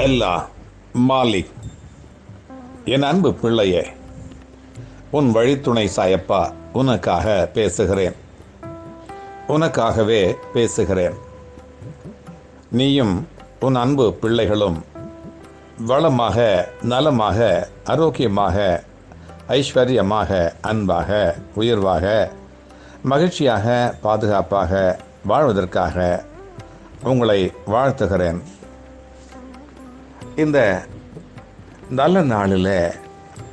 எல்லா மாலிக் என் அன்பு பிள்ளையே உன் வழித்துணை சாயப்பா உனக்காக பேசுகிறேன். உனக்காகவே பேசுகிறேன். நீயும் உன் அன்பு பிள்ளைகளும் வளமாக நலமாக ஆரோக்கியமாக ஐஸ்வர்யமாக அன்பாக உயர்வாக மகிழ்ச்சியாக பாதுகாப்பாக வாழ்வதற்காக உங்களை வாழ்த்துகிறேன். இந்த நல்ல நாளில்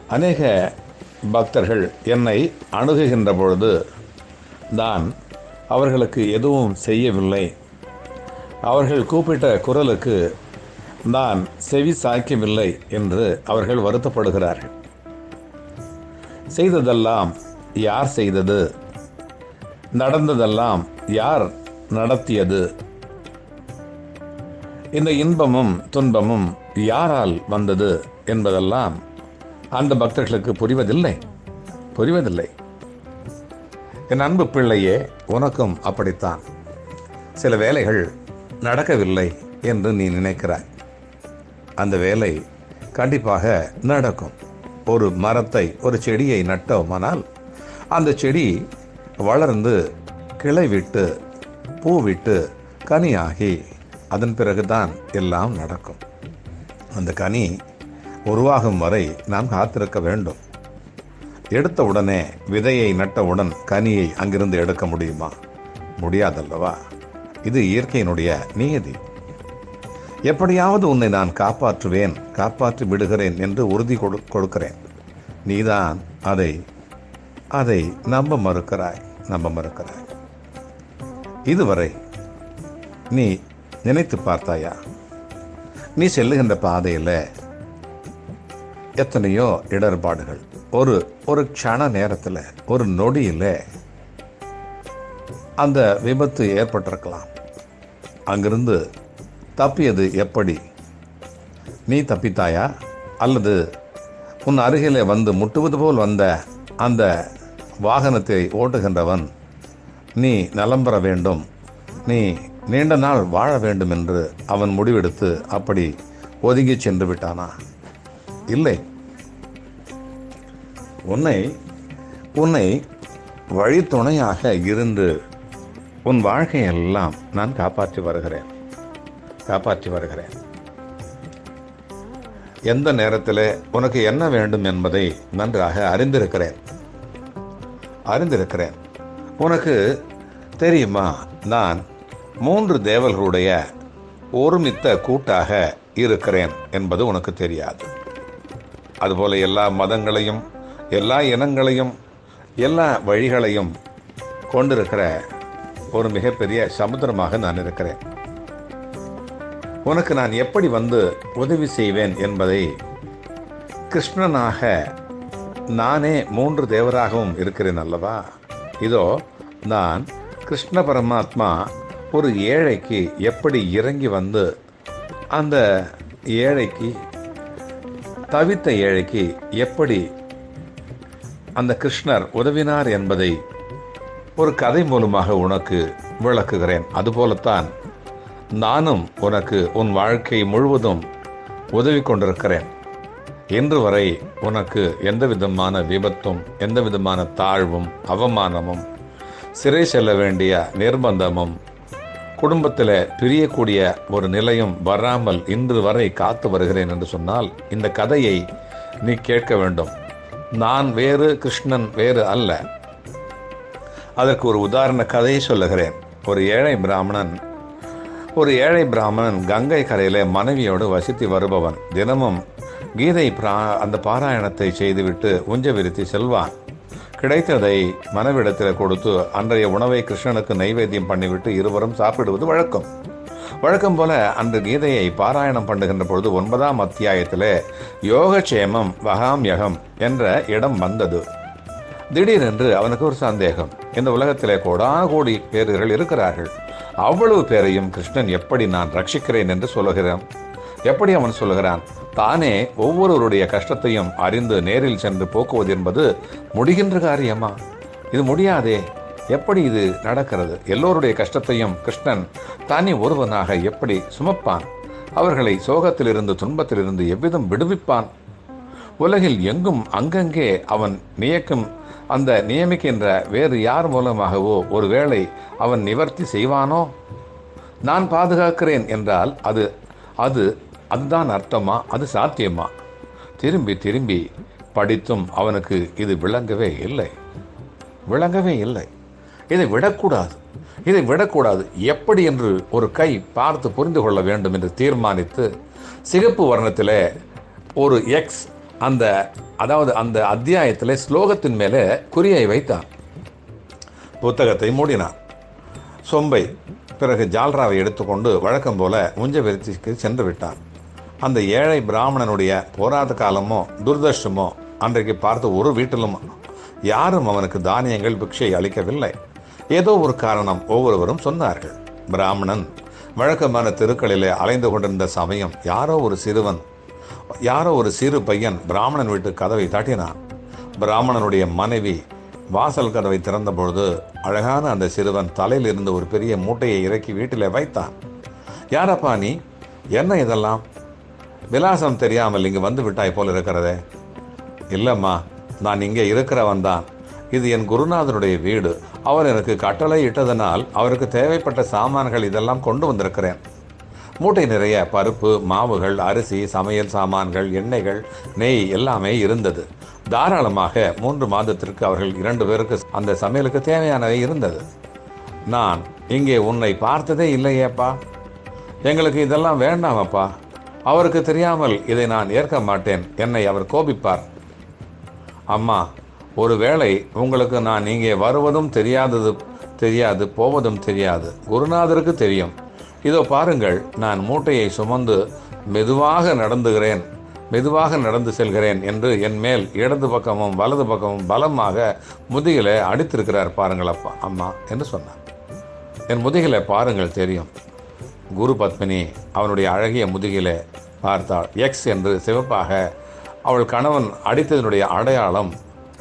அநேக பக்தர்கள் என்னை அணுகுகின்ற பொழுது நான் அவர்களுக்கு எதுவும் செய்யவில்லை. அவர்கள் கூப்பிட்ட குரலுக்கு நான் செவி சாய்க்கவில்லை என்று அவர்கள் வருத்தப்படுகிறார்கள். செய்ததெல்லாம் யார் செய்தது? நடந்ததெல்லாம் யார் நடத்தியது? இந்த இன்பமும் துன்பமும் யாரால் வந்தது என்பதெல்லாம் அந்த பக்தர்களுக்கு புரிவதில்லை. புரிவதில்லை. என் அன்பு பிள்ளையே உனக்கும் அப்படித்தான். சில வேலைகள் நடக்கவில்லை என்று நீ நினைக்கிறாய். அந்த வேலை கண்டிப்பாக நடக்கும். ஒரு மரத்தை ஒரு செடியை நட்டோமானால் அந்த செடி வளர்ந்து கிளை விட்டு பூ விட்டு கனியாகி அதன் பிறகுதான் எல்லாம் நடக்கும். அந்த கனி உருவாகும் வரை நாம் காத்திருக்க வேண்டும். எடுத்த உடனே விதையை நட்டவுடன் கனியை அங்கிருந்து எடுக்க முடியுமா? முடியாதல்லவா? இது இயற்கையினுடைய நியதி எப்படியாவது உன்னை நான் காப்பாற்றுவேன் காப்பாற்றி விடுகிறேன் என்று உறுதி கொடு கொடுக்கிறேன். நீதான் அதை அதை நம்ப மறுக்கிறாய் நம்ப மறுக்கிறாய். இதுவரை நீ நினைத்து பார்த்தாயா? நீ செல்லுகின்ற பாதையில் எத்தனையோ இடர்பாடுகள். ஒரு ஒரு க்ஷண நேரத்தில் ஒரு நொடியில் அந்த விபத்து ஏற்பட்டிருக்கலாம். அங்கிருந்து தப்பியது எப்படி? நீ தப்பித்தாயா? அல்லது உன் அருகிலே வந்து முட்டுவது போல் வந்த அந்த வாகனத்தை ஓட்டுகின்றவன் நீ நலம் பெற வேண்டும். நீ நீண்ட நாள் வாழ வேண்டும் என்று அவன் முடிவெடுத்து அப்படி ஒதுங்கி சென்று விட்டானா? இல்லை. உன்னை உன்னை வழித்துணையாக இருந்து உன் வாழ்க்கையெல்லாம் நான் காப்பாற்றி வருகிறேன். காப்பாற்றி வருகிறேன். எந்த நேரத்தில் உனக்கு என்ன வேண்டும் என்பதை நன்றாக அறிந்திருக்கிறேன். அறிந்திருக்கிறேன். உனக்கு தெரியுமா? நான் மூன்று தேவர்களுடைய ஒருமித்த கூட்டாக இருக்கிறேன் என்பது உனக்கு தெரியாது. அதுபோல எல்லா மதங்களையும் எல்லா இனங்களையும் எல்லா வழிகளையும் கொண்டிருக்கிற ஒரு மிகப்பெரிய சமுத்திரமாக நான் இருக்கிறேன். உனக்கு நான் எப்படி வந்து உதவி செய்வேன் என்பதை கிருஷ்ணனாக நானே மூன்று தேவராகவும் இருக்கிறேன் அல்லவா? இதோ நான் கிருஷ்ண பரமாத்மா ஒரு ஏழைக்கு எப்படி இறங்கி வந்து அந்த ஏழைக்கு தவித்த ஏழைக்கு எப்படி அந்த கிருஷ்ணர் உதவினார் என்பதை ஒரு கதை மூலமாக உனக்கு விளக்குகிறேன். அதுபோலத்தான் நானும் உனக்கு உன் வாழ்க்கை முழுவதும் உதவி கொண்டிருக்கிறேன். இன்று வரை உனக்கு எந்த விதமான விபத்தும் எந்த விதமான தாழ்வும் அவமானமும் சிறை செல்ல வேண்டிய நிர்பந்தமும் குடும்பத்தில் பிரியக்கூடிய ஒரு நிலையும் வராமல் இன்று வரை காத்து வருகிறேன் என்று சொன்னால் இந்த கதையை நீ கேட்க வேண்டும். நான் வேறு கிருஷ்ணன் வேறு அல்ல. அதற்கு ஒரு உதாரண கதையை சொல்லுகிறேன். ஒரு ஏழை பிராமணன் ஒரு ஏழை பிராமணன் கங்கை கரையில் மனைவியோடு வசித்து வருபவன். தினமும் கீதை பிரா அந்த பாராயணத்தை செய்துவிட்டு உஞ்ச விருத்தி செல்வான். கிடைத்ததை மனைவிடத்தில் கொடுத்து அன்றைய உணவை கிருஷ்ணனுக்கு நைவேத்தியம் பண்ணிவிட்டு இருவரும் சாப்பிடுவது வழக்கம். வழக்கம் போல அன்று கீதையை பாராயணம் பண்ணுகின்ற பொழுது ஒன்பதாம் அத்தியாயத்தில் யோகக்ஷேமம் வகாம்யகம் என்ற இடம் வந்தது. திடீரென்று அவனுக்கு ஒரு சந்தேகம். இந்த உலகத்திலே கோடான கோடி பேர்கள் இருக்கிறார்கள். அவ்வளவு பேரையும் கிருஷ்ணன் எப்படி நான் ரட்சிக்கிறேன் என்று சொல்லுகிறான்? எப்படி அவன் சொல்லுகிறான்? தானே ஒவ்வொருவருடைய கஷ்டத்தையும் அறிந்து நேரில் சென்று போக்குவது என்பது முடிகின்ற காரியமா? இது முடியாதே. எப்படி இது நடக்கிறது? எல்லோருடைய கஷ்டத்தையும் கிருஷ்ணன் தானே ஒருவனாக எப்படி சுமப்பான்? அவர்களை சோகத்திலிருந்து துன்பத்திலிருந்து எவ்விதம் விடுவிப்பான்? உலகில் எங்கும் அங்கங்கே அவன் நியக்கும் அந்த நியமிக்கின்ற வேறு யார் மூலமாகவோ ஒருவேளை அவன் நிவர்த்தி செய்வானோ? நான் பாதுகாக்கிறேன் என்றால் அது அது அதுதான் அர்த்தமா? அது சாத்தியமா? திரும்பி திரும்பி படித்தும் அவனுக்கு இது விளங்கவே இல்லை. விளங்கவே இல்லை. இதை விடக்கூடாது. இதை விடக்கூடாது. எப்படி என்று ஒரு கை பார்த்து புரிந்து கொள்ள வேண்டும் என்று தீர்மானித்து சிகப்பு வர்ணத்தில் ஒரு எக்ஸ் அந்த அதாவது அந்த அத்தியாயத்தில் ஸ்லோகத்தின் மேலே குறியை வைத்தான். புத்தகத்தை மூடினான். சொம்பை பிறகு ஜால்ராவை எடுத்துக்கொண்டு வழக்கம் போல முஞ்ச விருத்திக்கு சென்று விட்டான். அந்த ஏழை பிராமணனுடைய போராட்ட காலமோ துர்தர்ஷமோ அன்றைக்கு பார்த்து ஒரு வீட்டிலும் யாரும் அவனுக்கு தானியங்கள் பிக்ஷை அளிக்கவில்லை. ஏதோ ஒரு காரணம் ஒவ்வொருவரும் சொன்னார்கள். பிராமணன் வழக்கமான தெருக்களிலே அலைந்து கொண்டிருந்த சமயம் யாரோ ஒரு சிறுவன் யாரோ ஒரு சிறு பையன் பிராமணன் வீட்டு கதவை தட்டினான். பிராமணனுடைய மனைவி வாசல் கதவை திறந்தபொழுது அழகான அந்த சிறுவன் தலையில் இருந்து ஒரு பெரிய மூட்டையை இறக்கி வீட்டில் வைத்தான். யாரப்பா நீ? என்ன இதெல்லாம்? விலாசம் தெரியாமல் இங்கே வந்து விட்டாய் போல் இருக்கிறதே. இல்லைம்மா நான் இங்கே இருக்கிறவன் தான். இது என் குருநாதனுடைய வீடு. அவர் எனக்கு கட்டளை இட்டதனால் அவருக்கு தேவைப்பட்ட சாமான்கள் இதெல்லாம் கொண்டு வந்திருக்கிறேன். மூட்டை நிறைய பருப்பு மாவுகள் அரிசி சமையல் சாமான்கள் எண்ணெய்கள் நெய் எல்லாமே இருந்தது. தாராளமாக மூன்று மாதத்திற்கு அவர்கள் இரண்டு பேருக்கு அந்த சமையலுக்கு தேவையானவை இருந்தது. நான் இங்கே உன்னை பார்த்ததே இல்லையேப்பா. எங்களுக்கு இதெல்லாம் வேண்டாமப்பா. அவருக்கு தெரியாமல் இதை நான் ஏற்க மாட்டேன். என்னை அவர் கோபிப்பார். அம்மா ஒருவேளை உங்களுக்கு நான் இங்கே வருவதும் தெரியாதது தெரியாது போவதும் தெரியாது. குருநாதருக்கு தெரியும். இதோ பாருங்கள் நான் மூட்டையை சுமந்து மெதுவாக நடந்துகிறேன். மெதுவாக நடந்து செல்கிறேன் என்று என் மேல் இடது பக்கமும் வலது பக்கமும் பலமாக முதுகில அடித்திருக்கிறார் பாருங்கள் அப்பா. அம்மா என்று சொன்னார். என் முதுகில பாருங்கள் தெரியும். குரு பத்மினி அவனுடைய அழகிய முதுகில பார்த்தாள். எக்ஸ் என்று சிவப்பாக அவள் கணவன் அடித்ததனுடைய அடையாளம்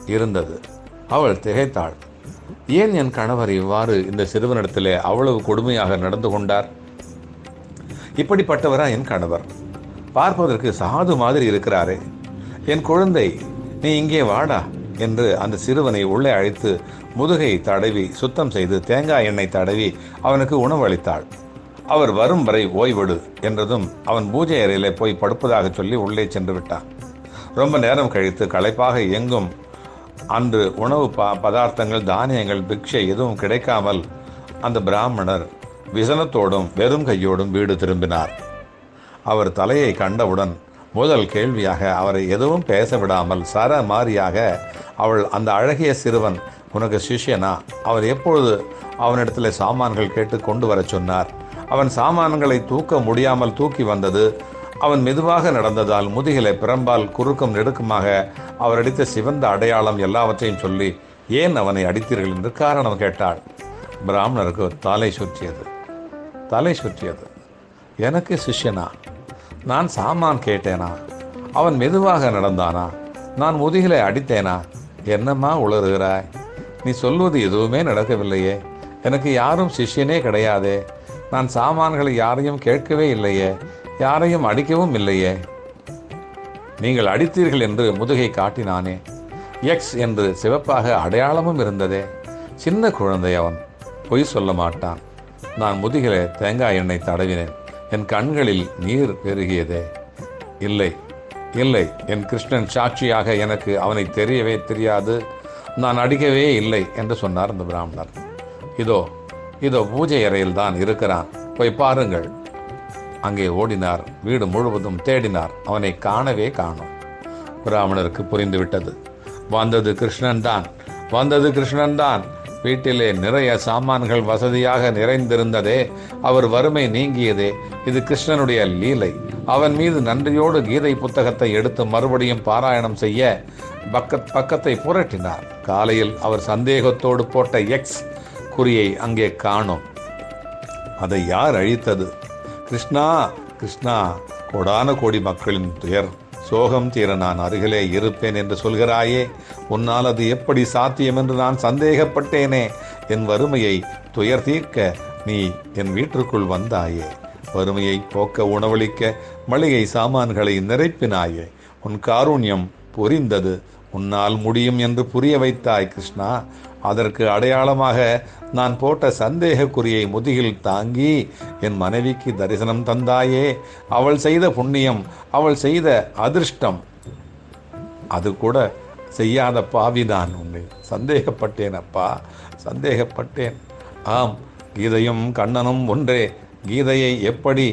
இருந்தது. அவள் திகைத்தாள். ஏன் என் கணவர் இவ்வாறு இந்த சிறுவனிடத்திலே அவ்வளவு கொடுமையாக நடந்து கொண்டார்? இப்படிப்பட்டவரா என் கணவர்? பார்ப்பதற்கு சாது மாதிரி இருக்கிறாரே. என் குழந்தை நீ இங்கே வாடா என்று அந்த சிறுவனை உள்ளே அழைத்து முதுகை தடவி சுத்தம் செய்து தேங்காய் எண்ணெய் தடவி அவனுக்கு உணவளித்தாள் அவர் வரும் வரை ஓய்வெடு என்றதும் அவன் பூஜை அறையிலே போய் படுப்பதாக சொல்லி உள்ளே சென்று விட்டான். ரொம்ப நேரம் கழித்து களைப்பாக எங்கும் அன்று உணவு ப பதார்த்தங்கள் தானியங்கள் பிக்ஷை எதுவும் கிடைக்காமல் அந்த பிராமணர் விசனத்தோடும் வெறும் கையோடும் வீடு திரும்பினார். அவர் தலையை கண்டவுடன் முதல் கேள்வியாக அவரை எதுவும் பேச விடாமல் சர மாறியாக அவள் அந்த அழகிய சிறுவன் உனக்கு சிஷ்யனா? அவர் எப்பொழுது அவனிடத்தில் சாமான்கள் கேட்டு கொண்டு வரச் சொன்னார். அவன் சாமான்களை தூக்க முடியாமல் தூக்கி வந்தது. அவன் மெதுவாக நடந்ததால் முதுகிலை பிறம்பால் குறுக்கும் நெடுக்குமாக அவர் அடித்த சிவந்த அடையாளம் எல்லாவற்றையும் சொல்லி ஏன் அவனை அடித்தீர்கள்? என்று காரணம் கேட்டாள். பிராமணருக்கு தலை சுற்றியது. தலை சுற்றியது. எனக்கு சிஷ்யனா? நான் சாமான் கேட்டேனா? அவன் மெதுவாக நடந்தானா? நான் முதுகிலை அடித்தேனா? என்னம்மா உளறுகிறாய்? நீ சொல்வது எதுவுமே நடக்கவில்லையே. எனக்கு யாரும் சிஷ்யனே கிடையாதே. நான் சாமான்களை யாரையும் கேட்கவே இல்லையே. யாரையும் அடிக்கவும் இல்லையே. நீங்கள் அடித்தீர்கள் என்று முதுகை காட்டினானே. எக்ஸ் என்று சிவப்பாக அடையாளமும் இருந்ததே. சின்ன குழந்தை அவன். பொய் சொல்ல மாட்டான். நான் முதுகிலே தேங்காய் எண்ணெய் தடவினேன். என் கண்களில் நீர் பெருகியதே. இல்லை இல்லை என் கிருஷ்ணன் சாட்சியாக எனக்கு அவனை தெரியவே தெரியாது. நான் அடிக்கவே இல்லை என்று சொன்னார் அந்த பிராமணர். இதோ இதோ பூஜை அறையில் தான் இருக்கிறான். போய் பாருங்கள். அங்கே ஓடினார். வீடு முழுவதும் தேடினார். அவனை காணவே காணும். பிராமணருக்கு புரிந்துவிட்டது. வந்தது கிருஷ்ணன் தான் வந்தது கிருஷ்ணன் தான் வீட்டிலே நிறைய சாமான்கள் வசதியாக நிறைந்திருந்ததே அவர் வறுமை நீங்கியதே. இது கிருஷ்ணனுடைய லீலை. அவன் மீது நன்றியோடு கீதை புத்தகத்தை எடுத்து மறுபடியும் பாராயணம் செய்ய பக்கத் பக்கத்தை புரட்டினார். காலையில் அவர் சந்தேகத்தோடு போட்ட எக்ஸ் குறியை அங்கே காணோம். அதை யார் அழித்தது? கிருஷ்ணா கிருஷ்ணா கோடான கோடி மக்களின் துயர். சோகம் தீர நான் அருகிலே இருப்பேன் என்று சொல்கிறாயே உன்னால் அது எப்படி சாத்தியம் என்று நான் சந்தேகப்பட்டேனே. என் வறுமையை துயர் தீர்க்க நீ என் வீட்டிற்குள் வந்தாயே. வறுமையை போக்க உணவளிக்க மளிகை சாமான்களை நிறைப்பினாயே உன் காரூண்யம் புரிந்தது. உன்னால் முடியும் என்று புரிய வைத்தாய் கிருஷ்ணா. அதற்கு அடையாளமாக நான் போட்ட சந்தேகக்குறியை முதுகில் தாங்கி என் மனைவிக்கு தரிசனம் தந்தாயே அவள் செய்த புண்ணியம் அவள் செய்த அதிர்ஷ்டம். அது கூட செய்யாத பாவிதான் உன்னை. சந்தேகப்பட்டேன் அப்பா சந்தேகப்பட்டேன். ஆம் கீதையும் கண்ணனும் ஒன்றே. கீதையை எப்படி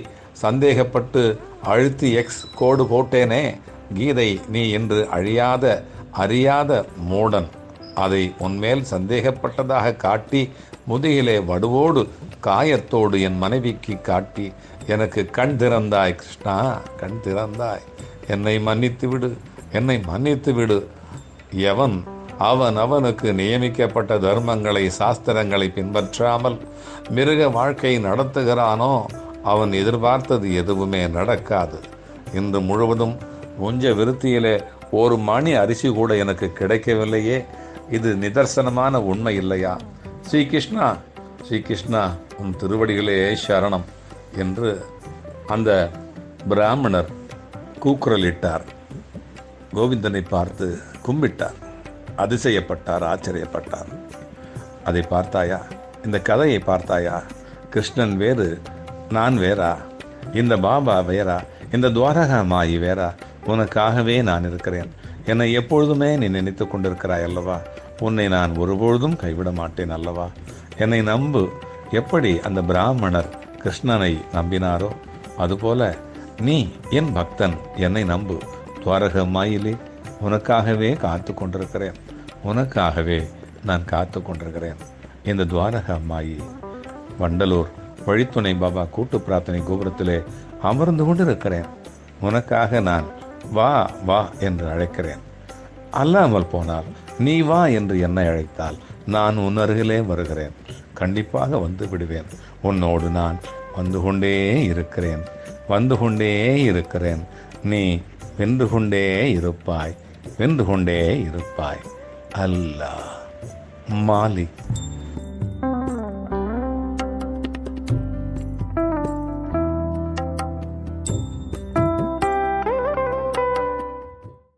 சந்தேகப்பட்டு அழுத்தி எக்ஸ் கோடு போட்டேனே? கீதை நீ என்று அழியாத அறியாத மூடன். அதை உன்மேல் சந்தேகப்பட்டதாக காட்டி முதுகிலே வடுவோடு காயத்தோடு என் மனைவிக்கு காட்டி எனக்கு கண் திறந்தாய் கிருஷ்ணா கண் திறந்தாய். என்னை மன்னித்து விடு என்னை மன்னித்து விடு. எவன் அவன் அவனுக்கு நியமிக்கப்பட்ட தர்மங்களை சாஸ்திரங்களை பின்பற்றாமல் மிருக வாழ்க்கை நடத்துகிறானோ அவன் எதிர்பார்த்தது எதுவுமே நடக்காது. இன்று முழுவதும் கொஞ்ச விருத்தியிலே ஒரு மணி அரிசி கூட எனக்கு கிடைக்கவில்லையே. இது நிதர்சனமான உண்மை இல்லையா? ஸ்ரீ கிருஷ்ணா ஸ்ரீ கிருஷ்ணா உன் திருவடிகளே சரணம் என்று அந்த பிராமணர் கூக்குரலிட்டார். கோவிந்தனை பார்த்து கும்பிட்டார் அதிசயப்பட்டார் ஆச்சரியப்பட்டார். அதை பார்த்தாயா? இந்த கதையை பார்த்தாயா? கிருஷ்ணன் வேறு நான் வேறா? இந்த பாபா வேறா? இந்த துவாரகா மாயி வேறா? உனக்காகவே நான் இருக்கிறேன். என்னை எப்பொழுதுமே நீ நினைத்து கொண்டிருக்கிறாய் அல்லவா? உன்னை நான் ஒருபொழுதும் கைவிட மாட்டேன் அல்லவா? என்னை நம்பு. எப்படி அந்த பிராமணர் கிருஷ்ணனை நம்பினாரோ அதுபோல நீ என் பக்தன் என்னை நம்பு. துவாரக மாயிலே உனக்காகவே காத்து கொண்டிருக்கிறேன். உனக்காகவே நான் காத்து கொண்டிருக்கிறேன். இந்த துவாரக மாயி வண்டலூர் வழித்துணை பாபா கூட்டு பிரார்த்தனை கோபுரத்திலே அமர்ந்து கொண்டிருக்கிறேன். உனக்காக நான் வா வா என்று அழைக்கிறேன். அல்லாமல் போனால் நீ வா என்று என்னை அழைத்தால் நான் உன் அருகிலே வருகிறேன். கண்டிப்பாக வந்து விடுவேன். உன்னோடு நான் வந்து கொண்டே இருக்கிறேன். வந்து கொண்டே இருக்கிறேன். நீ வென்று கொண்டே இருப்பாய். வென்று கொண்டே இருப்பாய். அல்லா மாலிக்.